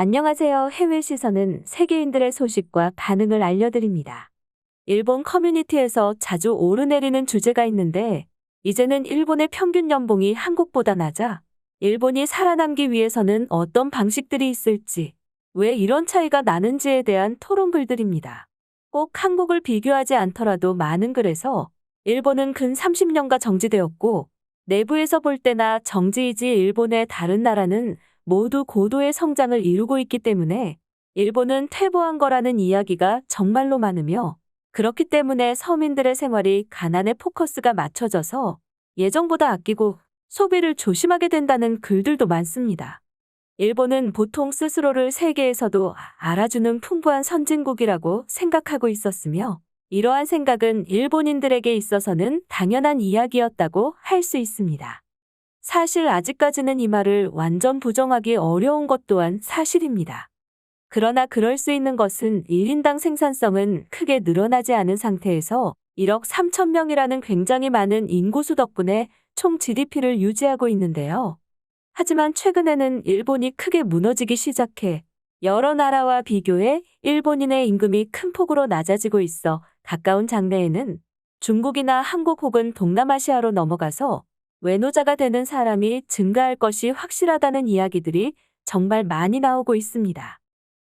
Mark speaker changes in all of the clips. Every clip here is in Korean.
Speaker 1: 안녕하세요. 해외 시선은 세계인들의 소식과 반응을 알려드립니다. 일본 커뮤니티에서 자주 오르내리는 주제가 있는데, 이제는 일본의 평균 연봉이 한국보다 낮아 일본이 살아남기 위해서는 어떤 방식들이 있을지, 왜 이런 차이가 나는지에 대한 토론 글들입니다. 꼭 한국을 비교하지 않더라도 많은 글에서 일본은 근 30년가 정지되었고, 내부에서 볼 때나 정지이지 일본의 다른 나라는 모두 고도의 성장을 이루고 있기 때문에 일본은 퇴보한 거라는 이야기가 정말로 많으며 그렇기 때문에 서민들의 생활이 가난에 포커스가 맞춰져서 예정보다 아끼고 소비를 조심하게 된다는 글들도 많습니다. 일본은 보통 스스로를 세계에서도 알아주는 풍부한 선진국이라고 생각하고 있었으며 이러한 생각은 일본인들에게 있어서는 당연한 이야기였다고 할 수 있습니다. 사실 아직까지는 이 말을 완전 부정하기 어려운 것 또한 사실입니다. 그러나 그럴 수 있는 것은 1인당 생산성은 크게 늘어나지 않은 상태에서 1억 3천 명이라는 굉장히 많은 인구수 덕분에 총 GDP를 유지하고 있는데요. 하지만 최근에는 일본이 크게 무너지기 시작해 여러 나라와 비교해 일본인의 임금이 큰 폭으로 낮아지고 있어 가까운 장래에는 중국이나 한국 혹은 동남아시아로 넘어가서 외노자가 되는 사람이 증가할 것이 확실하다는 이야기들이 정말 많이 나오고 있습니다.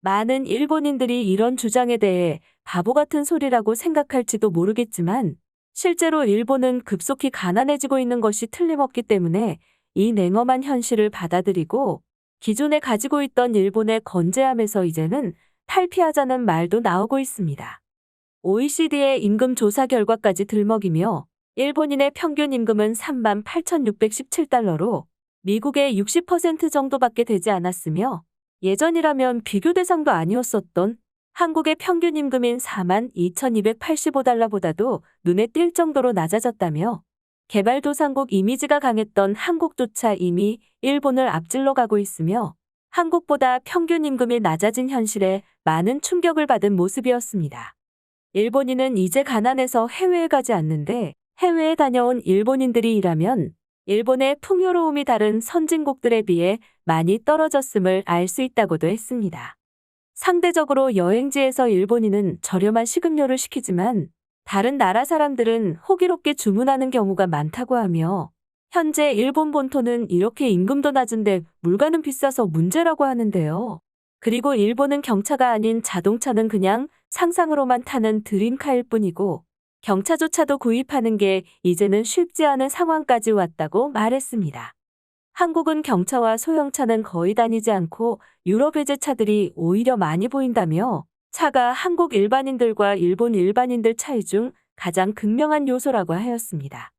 Speaker 1: 많은 일본인들이 이런 주장에 대해 바보 같은 소리라고 생각할지도 모르겠지만 실제로 일본은 급속히 가난해지고 있는 것이 틀림없기 때문에 이 냉엄한 현실을 받아들이고 기존에 가지고 있던 일본의 건재함에서 이제는 탈피하자는 말도 나오고 있습니다. OECD의 임금 조사 결과까지 들먹이며 일본인의 평균 임금은 3만 8,617달러로 미국의 60% 정도밖에 되지 않았으며 예전이라면 비교 대상도 아니었었던 한국의 평균 임금인 4만 2,285달러보다도 눈에 띌 정도로 낮아졌다며 개발도상국 이미지가 강했던 한국조차 이미 일본을 앞질러 가고 있으며 한국보다 평균 임금이 낮아진 현실에 많은 충격을 받은 모습이었습니다. 일본인은 이제 가난해서 해외에 가지 않는데 해외에 다녀온 일본인들이 일하면 일본의 풍요로움이 다른 선진국들에 비해 많이 떨어졌음을 알 수 있다고도 했습니다. 상대적으로 여행지에서 일본인은 저렴한 식음료를 시키지만 다른 나라 사람들은 호기롭게 주문하는 경우가 많다고 하며 현재 일본 본토는 이렇게 임금도 낮은데 물가는 비싸서 문제라고 하는데요. 그리고 일본은 경차가 아닌 자동차는 그냥 상상으로만 타는 드림카일 뿐이고 경차조차도 구입하는 게 이제는 쉽지 않은 상황까지 왔다고 말했습니다. 한국은 경차와 소형차는 거의 다니지 않고 유럽 외제차들이 오히려 많이 보인다며 차가 한국 일반인들과 일본 일반인들 차이 중 가장 극명한 요소라고 하였습니다.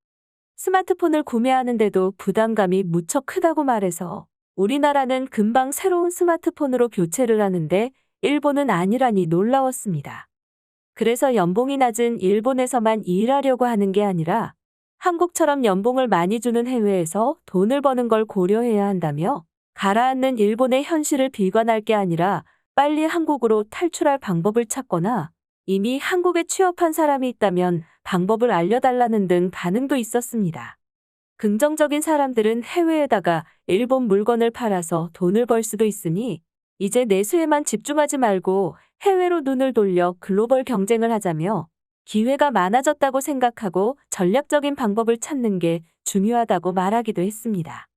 Speaker 1: 스마트폰을 구매하는데도 부담감이 무척 크다고 말해서 우리나라는 금방 새로운 스마트폰으로 교체를 하는데 일본은 아니라니 놀라웠습니다. 그래서 연봉이 낮은 일본에서만 일하려고 하는 게 아니라 한국처럼 연봉을 많이 주는 해외에서 돈을 버는 걸 고려해야 한다며 가라앉는 일본의 현실을 비관할 게 아니라 빨리 한국으로 탈출할 방법을 찾거나 이미 한국에 취업한 사람이 있다면 방법을 알려달라는 등 반응도 있었습니다. 긍정적인 사람들은 해외에다가 일본 물건을 팔아서 돈을 벌 수도 있으니 이제 내수에만 집중하지 말고 해외로 눈을 돌려 글로벌 경쟁을 하자며 기회가 많아졌다고 생각하고 전략적인 방법을 찾는 게 중요하다고 말하기도 했습니다.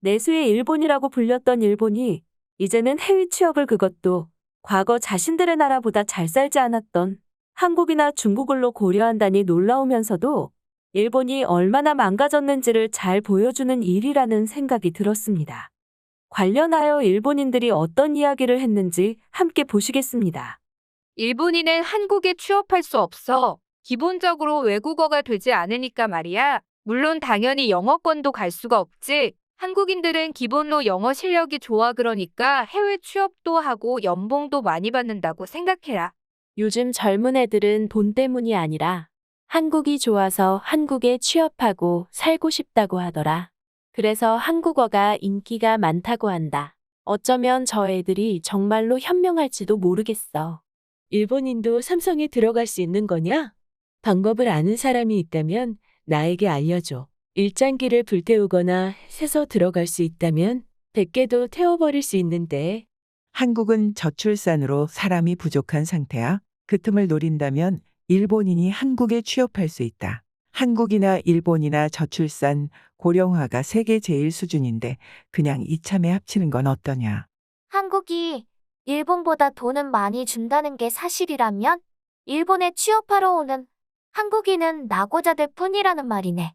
Speaker 1: 내수의 일본이라고 불렸던 일본이 이제는 해외 취업을 그것도 과거 자신들의 나라보다 잘 살지 않았던 한국이나 중국을로 고려한다니 놀라우면서도 일본이 얼마나 망가졌는지를 잘 보여주는 일이라는 생각이 들었습니다. 관련하여 일본인들이 어떤 이야기를 했는지 함께 보시겠습니다.
Speaker 2: 일본인은 한국에 취업할 수 없어. 기본적으로 외국어가 되지 않으니까 말이야. 물론 당연히 영어권도 갈 수가 없지. 한국인들은 기본로 영어 실력이 좋아 그러니까 해외 취업도 하고 연봉도 많이 받는다고 생각해라.
Speaker 3: 요즘 젊은 애들은 돈 때문이 아니라 한국이 좋아서 한국에 취업하고 살고 싶다고 하더라. 그래서 한국어가 인기가 많다고 한다. 어쩌면 저 애들이 정말로 현명할지도 모르겠어.
Speaker 4: 일본인도 삼성에 들어갈 수 있는 거냐? 방법을 아는 사람이 있다면 나에게 알려줘. 일장기를 불태우거나 새서 들어갈 수 있다면 100개도 태워버릴 수 있는데
Speaker 5: 한국은 저출산으로 사람이 부족한 상태야. 그 틈을 노린다면 일본인이 한국에 취업할 수 있다. 한국이나 일본이나 저출산, 고령화가 세계 제일 수준인데 그냥 이참에 합치는 건 어떠냐.
Speaker 6: 한국이 일본보다 돈은 많이 준다는 게 사실이라면 일본에 취업하러 오는 한국인은 낙오자들 뿐이라는 말이네.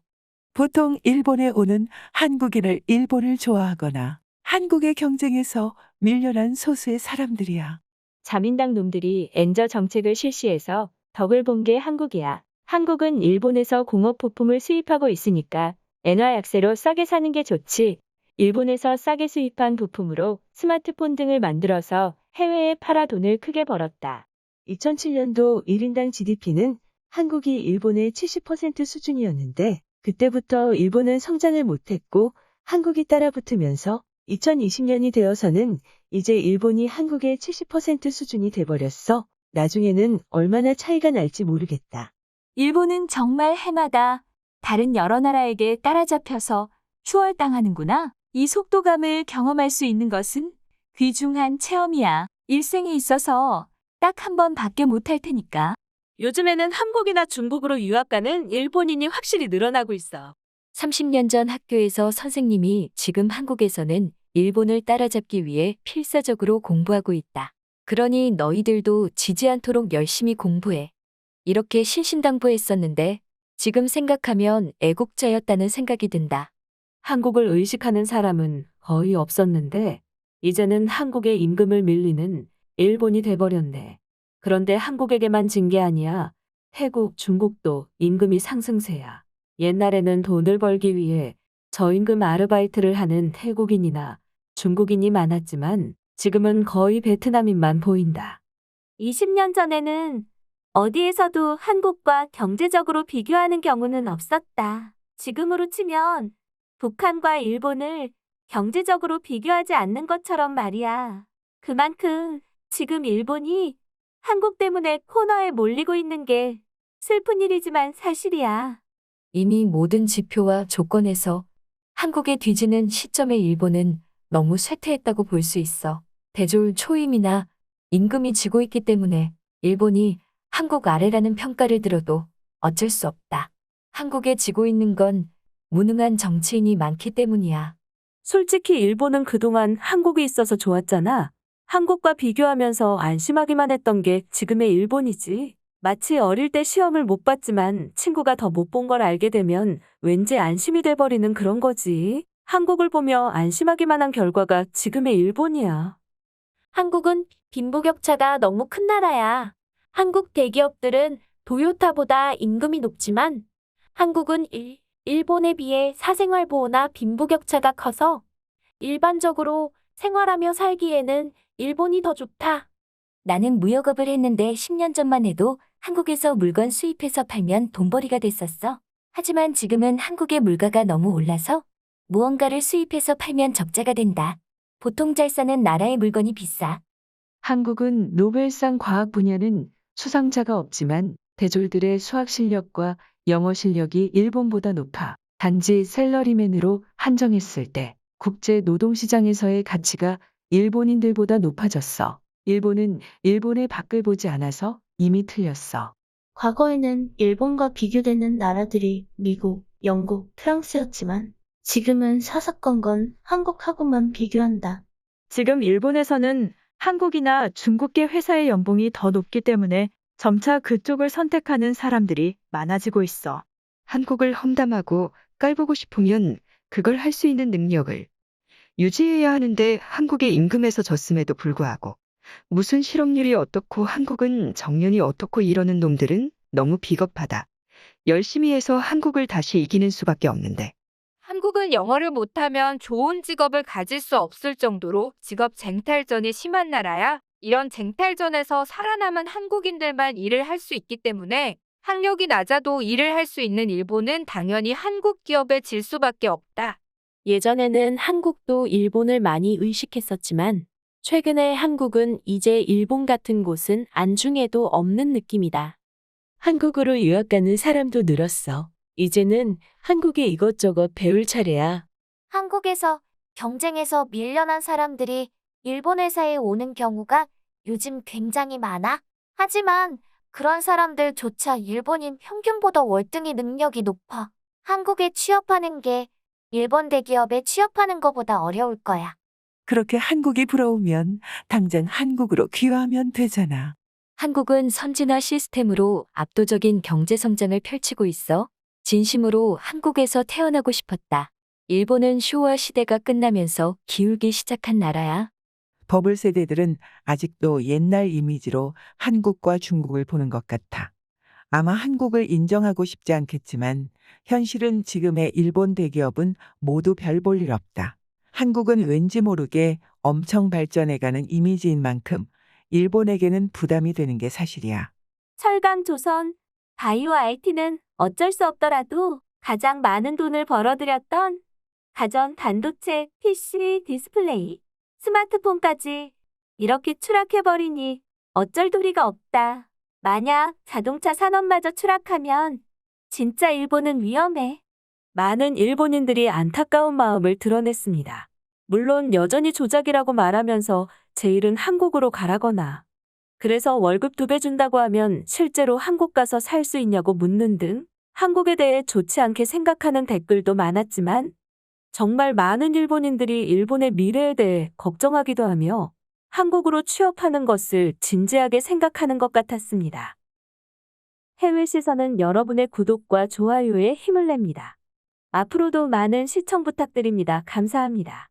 Speaker 5: 보통 일본에 오는 한국인을 일본을 좋아하거나 한국의 경쟁에서 밀려난 소수의 사람들이야.
Speaker 1: 자민당 놈들이 엔저 정책을 실시해서 덕을 본 게 한국이야. 한국은 일본에서 공업 부품을 수입하고 있으니까 엔화 약세로 싸게 사는 게 좋지. 일본에서 싸게 수입한 부품으로 스마트폰 등을 만들어서 해외에 팔아 돈을 크게 벌었다.
Speaker 4: 2007년도 1인당 GDP는 한국이 일본의 70% 수준이었는데 그때부터 일본은 성장을 못했고 한국이 따라붙으면서 2020년이 되어서는 이제 일본이 한국의 70% 수준이 돼버렸어. 나중에는 얼마나 차이가 날지 모르겠다.
Speaker 7: 일본은 정말 해마다 다른 여러 나라에게 따라잡혀서 추월당하는구나. 이 속도감을 경험할 수 있는 것은 귀중한 체험이야. 일생에 있어서 딱 한 번 밖에 못할 테니까.
Speaker 1: 요즘에는 한국이나 중국으로 유학 가는 일본인이 확실히 늘어나고 있어. 30년 전 학교에서 선생님이 지금 한국에서는 일본을 따라잡기 위해 필사적으로 공부하고 있다. 그러니 너희들도 지지 않도록 열심히 공부해. 이렇게 신신당부했었는데 지금 생각하면 애국자였다는 생각이 든다. 한국을 의식하는 사람은 거의 없었는데 이제는 한국의 임금을 밀리는 일본이 돼버렸네. 그런데 한국에게만 진 게 아니야. 태국, 중국도 임금이 상승세야. 옛날에는 돈을 벌기 위해 저임금 아르바이트를 하는 태국인이나 중국인이 많았지만 지금은 거의 베트남인만 보인다.
Speaker 6: 20년 전에는 어디에서도 한국과 경제적으로 비교하는 경우는 없었다. 지금으로 치면 북한과 일본을 경제적으로 비교하지 않는 것처럼 말이야. 그만큼 지금 일본이 한국 때문에 코너에 몰리고 있는 게 슬픈 일이지만 사실이야.
Speaker 1: 이미 모든 지표와 조건에서 한국에 뒤지는 시점에 일본은 너무 쇠퇴했다고 볼 수 있어. 대졸 초임이나 임금이 지고 있기 때문에 일본이 한국 아래라는 평가를 들어도 어쩔 수 없다. 한국에 지고 있는 건 무능한 정치인이 많기 때문이야. 솔직히 일본은 그동안 한국이 있어서 좋았잖아. 한국과 비교하면서 안심하기만 했던 게 지금의 일본이지. 마치 어릴 때 시험을 못 봤지만 친구가 더 못 본 걸 알게 되면 왠지 안심이 돼버리는 그런 거지. 한국을 보며 안심하기만 한 결과가 지금의 일본이야.
Speaker 6: 한국은 빈부격차가 너무 큰 나라야. 한국 대기업들은 도요타보다 임금이 높지만 한국은 일, 일본에 비해 사생활 보호나 빈부격차가 커서 일반적으로 생활하며 살기에는 일본이 더 좋다.
Speaker 7: 나는 무역업을 했는데 10년 전만 해도 한국에서 물건 수입해서 팔면 돈벌이가 됐었어. 하지만 지금은 한국의 물가가 너무 올라서 무언가를 수입해서 팔면 적자가 된다. 보통 잘 사는 나라의 물건이 비싸.
Speaker 4: 한국은 노벨상 과학 분야는 수상자가 없지만 대졸들의 수학 실력과 영어 실력이 일본보다 높아. 단지 셀러리맨으로 한정했을 때 국제 노동시장에서의 가치가 일본인들보다 높아졌어. 일본은 일본의 밖을 보지 않아서 이미 틀렸어.
Speaker 8: 과거에는 일본과 비교되는 나라들이 미국, 영국, 프랑스였지만 지금은 사사건건 한국하고만 비교한다.
Speaker 9: 지금 일본에서는 한국이나 중국계 회사의 연봉이 더 높기 때문에 점차 그쪽을 선택하는 사람들이 많아지고 있어.
Speaker 10: 한국을 험담하고 깔보고 싶으면 그걸 할 수 있는 능력을 유지해야 하는데 한국의 임금에서 졌음에도 불구하고 무슨 실업률이 어떻고 한국은 정년이 어떻고 이러는 놈들은 너무 비겁하다. 열심히 해서 한국을 다시 이기는 수밖에 없는데
Speaker 2: 한국은 영어를 못하면 좋은 직업을 가질 수 없을 정도로 직업 쟁탈전이 심한 나라야. 이런 쟁탈전에서 살아남은 한국인들만 일을 할 수 있기 때문에 학력이 낮아도 일을 할 수 있는 일본은 당연히 한국 기업에 질 수밖에 없다.
Speaker 3: 예전에는 한국도 일본을 많이 의식했었지만 최근에 한국은 이제 일본 같은 곳은 안중에도 없는 느낌이다.
Speaker 4: 한국으로 유학 가는 사람도 늘었어. 이제는 한국에 이것저것 배울 차례야.
Speaker 6: 한국에서 경쟁에서 밀려난 사람들이 일본 회사에 오는 경우가 요즘 굉장히 많아. 하지만 그런 사람들조차 일본인 평균보다 월등히 능력이 높아. 한국에 취업하는 게 일본 대기업에 취업하는 것보다 어려울 거야.
Speaker 5: 그렇게 한국이 부러우면 당장 한국으로 귀화하면 되잖아.
Speaker 7: 한국은 선진화 시스템으로 압도적인 경제 성장을 펼치고 있어 진심으로 한국에서 태어나고 싶었다. 일본은 쇼와 시대가 끝나면서 기울기 시작한 나라야.
Speaker 5: 버블 세대들은 아직도 옛날 이미지로 한국과 중국을 보는 것 같아. 아마 한국을 인정하고 싶지 않겠지만 현실은 지금의 일본 대기업은 모두 별 볼 일 없다. 한국은 왠지 모르게 엄청 발전해가는 이미지인 만큼 일본에게는 부담이 되는 게 사실이야.
Speaker 1: 철강 조선, 바이오 IT는 어쩔 수 없더라도 가장 많은 돈을 벌어들였던 가전, 반도체, PC, 디스플레이, 스마트폰까지 이렇게 추락해버리니 어쩔 도리가 없다. 만약 자동차 산업마저 추락하면 진짜 일본은 위험해. 많은 일본인들이 안타까운 마음을 드러냈습니다. 물론 여전히 조작이라고 말하면서 제일은 한국으로 가라거나 그래서 월급 두 배 준다고 하면 실제로 한국 가서 살 수 있냐고 묻는 등 한국에 대해 좋지 않게 생각하는 댓글도 많았지만 정말 많은 일본인들이 일본의 미래에 대해 걱정하기도 하며 한국으로 취업하는 것을 진지하게 생각하는 것 같았습니다. 해외 시선은 여러분의 구독과 좋아요에 힘을 냅니다. 앞으로도 많은 시청 부탁드립니다. 감사합니다.